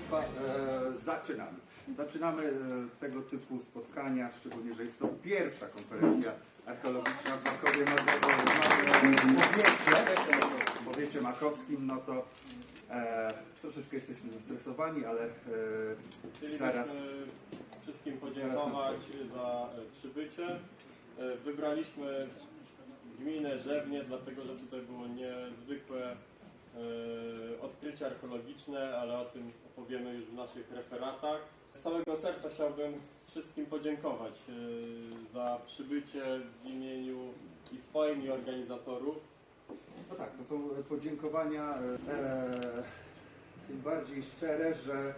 Państwa, e, zaczynamy. Zaczynamy e, tego typu spotkania, szczególnie, że jest to pierwsza konferencja archeologiczna w Makowie w powiecie, makowskim, no to e, troszeczkę jesteśmy zestresowani, ale e, zaraz wszystkim podziękować za e, przybycie. E, Wybraliśmy gminę Żewnie, dlatego że tutaj było niezwykłe e, odkrycie archeologiczne, ale o tym opowiemy już w naszych referatach. Z całego serca chciałbym wszystkim podziękować e, za przybycie w imieniu i swoim i organizatorów. No tak, to są podziękowania e, tym bardziej szczere, że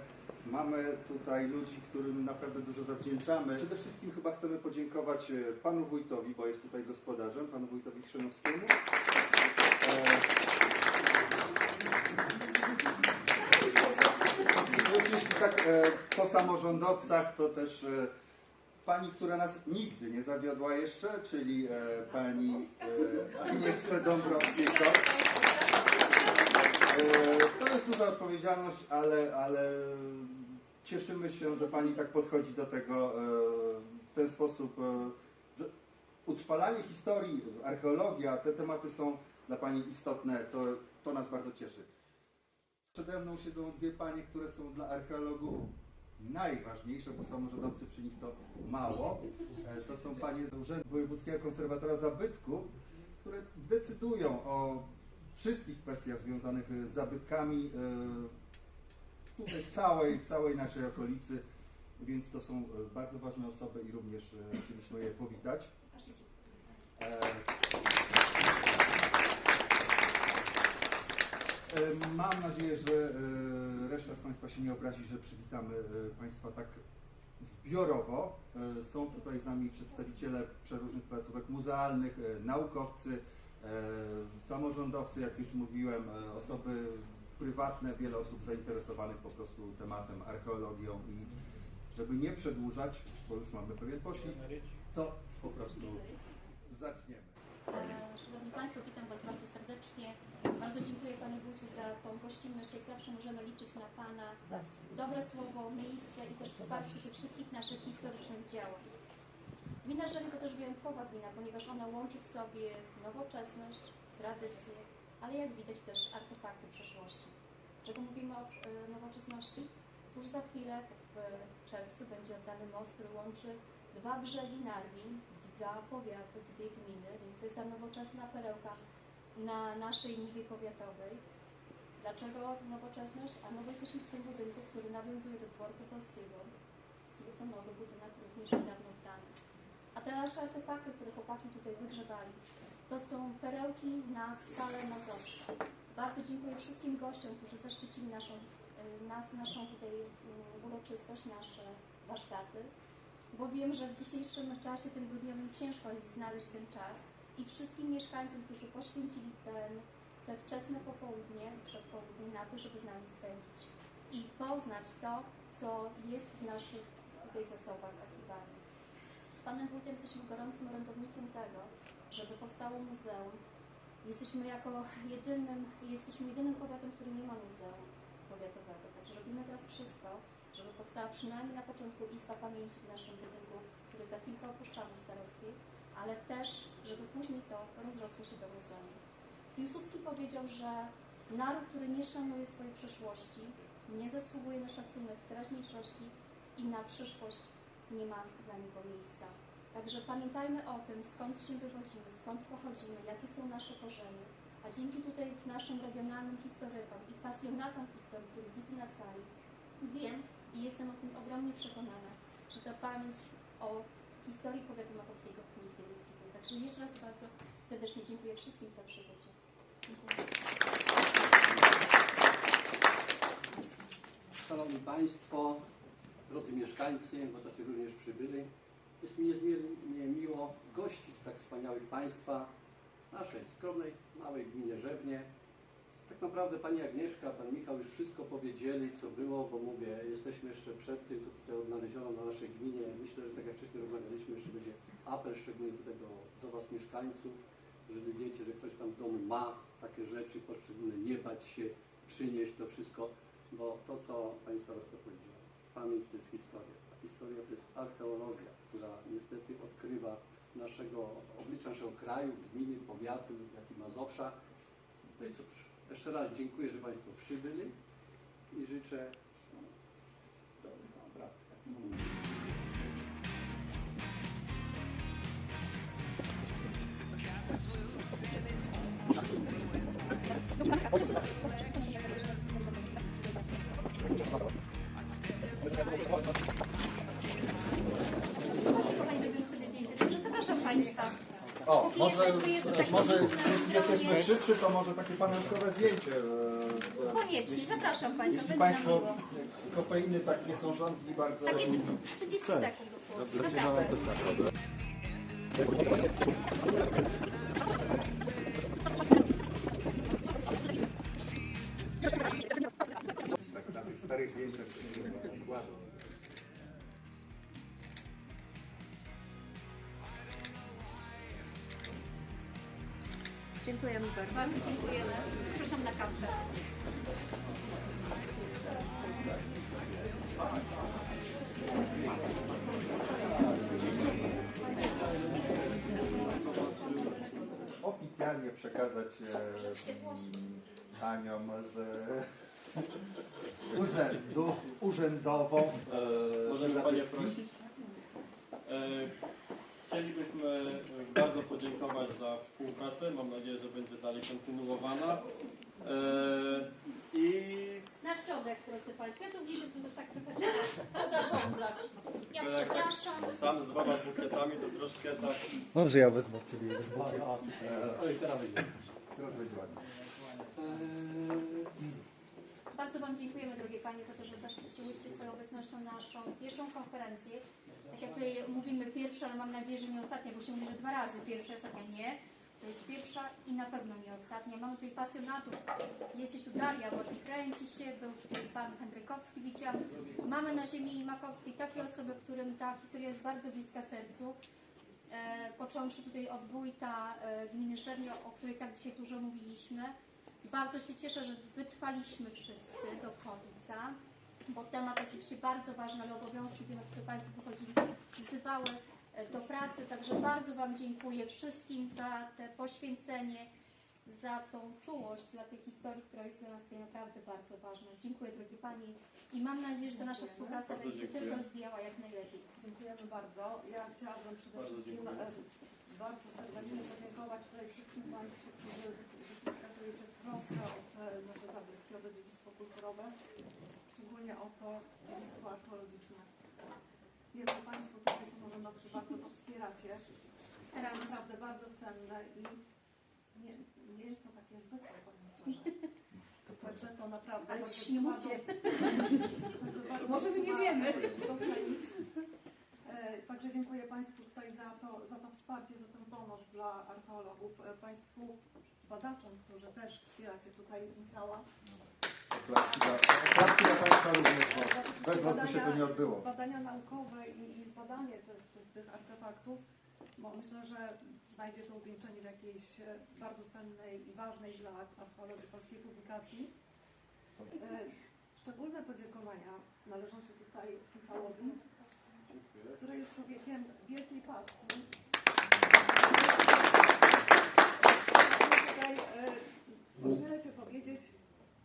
mamy tutaj ludzi, którym naprawdę dużo zawdzięczamy. Przede wszystkim chyba chcemy podziękować e, panu wójtowi, bo jest tutaj gospodarzem, panu wójtowi Chrzanowskiemu. E, już jeśli tak e, po samorządowcach, to też e, pani, która nas nigdy nie zawiodła jeszcze, czyli e, pani e, Agnieszce Dąbrowskiej. E, To jest duża odpowiedzialność, ale, ale cieszymy się, że Pani tak podchodzi do tego e, w ten sposób, e, że utrwalanie historii, archeologia, te tematy są dla Pani istotne, to, to nas bardzo cieszy. Przede mną siedzą dwie panie, które są dla archeologów najważniejsze, bo samorządowcy przy nich to mało. E, To są panie z Urzędu Wojewódzkiego Konserwatora Zabytków, które decydują o wszystkich kwestiach związanych e, z zabytkami e, tutaj w całej, w całej naszej okolicy, więc to są bardzo ważne osoby i również chcieliśmy je powitać. E, e, Mam nadzieję, że e, reszta z Państwa się nie obrazi, że przywitamy e, Państwa tak zbiorowo. E, Są tutaj z nami przedstawiciele przeróżnych placówek muzealnych, naukowcy, samorządowcy, jak już mówiłem, osoby prywatne, wiele osób zainteresowanych po prostu tematem, archeologią i żeby nie przedłużać, bo już mamy pewien poślizg, to po prostu zaczniemy. E, Szanowni Państwo, witam Was bardzo serdecznie. Bardzo dziękuję Panie Wójcie za tą gościnność. Jak zawsze możemy liczyć na Pana dobre słowo, miejsce i też wsparcie tych wszystkich naszych historycznych działań. Gmina Żery to też wyjątkowa gmina, ponieważ ona łączy w sobie nowoczesność, tradycje, ale jak widać też artefakty przeszłości. Czego mówimy o e, nowoczesności? Tuż za chwilę w czerwcu będzie oddany most, który łączy dwa brzegi Narwi, dwa powiaty, dwie gminy, więc to jest ta nowoczesna perełka na naszej niwie powiatowej. Dlaczego nowoczesność? A no bo jesteśmy w tym budynku, który nawiązuje do dworku polskiego. Jest to nowy budynek, również niedawno oddany. A te nasze artefakty, które chłopaki tutaj wygrzebali, to są perełki na skalę Mazowsza. Bardzo dziękuję wszystkim gościom, którzy zaszczycili naszą, y, nas, naszą tutaj y, uroczystość, nasze warsztaty bo wiem, że w dzisiejszym czasie tym grudniowym ciężko jest znaleźć ten czas i wszystkim mieszkańcom, którzy poświęcili ten, te wczesne popołudnie, przedpołudnie na to, żeby z nami spędzić i poznać to, co jest w naszych tutaj zasobach archiwalnych. Z Panem Wójtem jesteśmy gorącym orędownikiem tego, żeby powstało muzeum. Jesteśmy jako jedynym, jesteśmy jedynym powiatem, który nie ma muzeum powiatowego, także robimy teraz wszystko, powstała przynajmniej na początku Izba Pamięci w naszym budynku, który za chwilkę opuszczamy w starostwie, ale też, żeby później to rozrosło się do muzeum. Piłsudski powiedział, że naród, który nie szanuje swojej przeszłości, nie zasługuje na szacunek w teraźniejszości i na przyszłość nie ma dla niego miejsca. Także pamiętajmy o tym, skąd się wywodzimy, skąd pochodzimy, jakie są nasze korzenie. A dzięki tutaj w naszym regionalnym historykom i pasjonatom historii, których widzę na sali, wiem i jestem o tym ogromnie przekonana, że ta pamięć o historii powiatu makowskiego nigdy nie zginie. Także jeszcze raz bardzo serdecznie dziękuję wszystkim za przybycie. Dziękuję. Szanowni Państwo, drodzy mieszkańcy, bo tacy również przybyli, jest mi niezmiernie miło gościć tak wspaniałych Państwa w naszej skromnej, małej gminie Żewnie. Tak naprawdę Pani Agnieszka, Pan Michał już wszystko powiedzieli, co było, bo mówię, jesteśmy jeszcze przed tym, co tutaj odnaleziono na naszej gminie. Myślę, że tak jak wcześniej rozmawialiśmy, jeszcze będzie apel szczególnie tutaj do, do Was mieszkańców, jeżeli wiecie, że ktoś tam w domu ma takie rzeczy poszczególne, nie bać się, przynieść to wszystko bo to, co Pani Starosta powiedziała, pamięć to jest historia. Historia to jest archeologia, która niestety odkrywa naszego, oblicza naszego kraju, gminy, powiatu, jak i Mazowsza. No i cóż, jeszcze raz dziękuję, że Państwo przybyli i życzę no, dobrych obrad. Może, tak może jeśli jesteśmy wszyscy, to może takie pamiątkowe zdjęcie. e, Koniecznie, jeśli- zapraszam Państwa. Jeśli będzie Państwo nam miło. kofeiny tak nie są żądni bardzo... Takie 30 sekund dosłownie. Naprawdę. Tak, na tych starych zdjęciach się nie układa. Dziękujemy bardzo. Bardzo dziękujemy. Zapraszam na kawę. oficjalnie przekazać e, paniom z urzędu, urzędową. e, Możemy Panie prosić? E, e, bardzo podziękować za współpracę. Mam nadzieję, że będzie dalej kontynuowana. E, I Na środek, drodzy Państwo. Ja tu widzę, że tak trochę trzeba zarządzać. Ja przepraszam. sam z dwoma bukietami to troszkę tak Dobrze, ja wezmę Ciebie. Oj, teraz będzie. Teraz będzie ładnie. Bardzo Wam dziękujemy, drogie Panie, za to, że zaszczyciłyście swoją obecnością naszą pierwszą konferencję. Tak jak tutaj mówimy pierwsza, ale mam nadzieję, że nie ostatnia, bo się mówi, że dwa razy pierwsza, ostatnia nie. To jest pierwsza i na pewno nie ostatnia. Mamy tutaj pasjonatów. Jesteś tu Daria, właśnie kręci się, był tutaj Pan Hendrykowski, widziałam. Mamy na ziemi makowskiej takie osoby, którym ta historia jest bardzo bliska sercu. E, począwszy tutaj od wójta e, gminy Szernio, o której tak dzisiaj dużo mówiliśmy. Bardzo się cieszę, że wytrwaliśmy wszyscy do końca, bo temat oczywiście bardzo ważny, ale obowiązki, wiem, które Państwo wychodzili, wzywały e, do pracy. Także bardzo Wam dziękuję wszystkim za te poświęcenie, za tą czułość dla tej historii, która jest dla nas tutaj naprawdę bardzo ważna. Dziękuję drogie Pani i mam nadzieję, że ta nasza współpraca Bardzo będzie się tylko rozwijała jak najlepiej. Dziękujemy bardzo. Ja chciałabym przede Bardzo wszystkim e, bardzo serdecznie podziękować tutaj wszystkim Państwu, którzy wykazujecie troskę o nasze zabytki, o dziedzictwo kulturowe, szczególnie o to dziedzictwo archeologiczne. Wiem, że Państwo tutaj samorządowcy bardzo to wspieracie. To jest naprawdę bardzo cenne i nie, nie jest to takie zwykłe, powiem szczerze. Także to naprawdę Ale bardzo Może my nie wiemy. docenić. E, Także dziękuję Państwu tutaj za to, za to wsparcie, za tę pomoc dla archeologów, e, Państwu badaczom, którzy też wspieracie tutaj Michała. Oklaski dla, oklaski dla Państwa również, bo bez Was by się to nie odbyło. Badania naukowe i, i zbadanie tych, tych, tych artefaktów, bo myślę, że znajdzie to uwieńczenie w jakiejś e, bardzo cennej i ważnej dla archeologii polskiej publikacji. E, Szczególne podziękowania należą się tutaj Michałowi, który jest człowiekiem wielkiej pasji. Tutaj e, ośmielę się powiedzieć,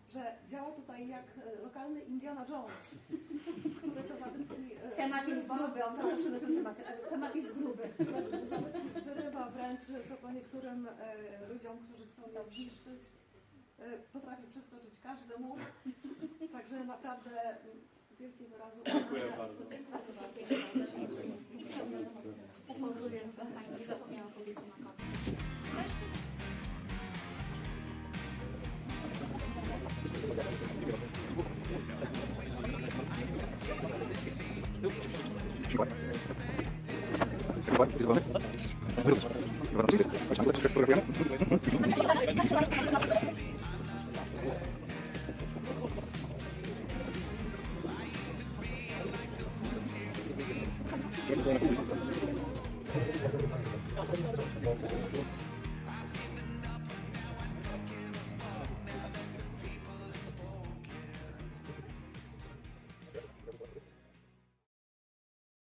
że działa tutaj jak e, lokalny Indiana Jones, który to zabytki e, Temat jest gruby, on to zawsze na ten temat, ale temat jest gruby. wyrywa wręcz, co po niektórym e, ludziom, którzy chcą je zniszczyć, e, potrafi przeskoczyć każdy mur. Także naprawdę wielkie wyrazy Dziękuję bardzo. I sprawdzam. Upomnę, że Pani nie zapomniałam powiedzieć o makowskiej. Thank you.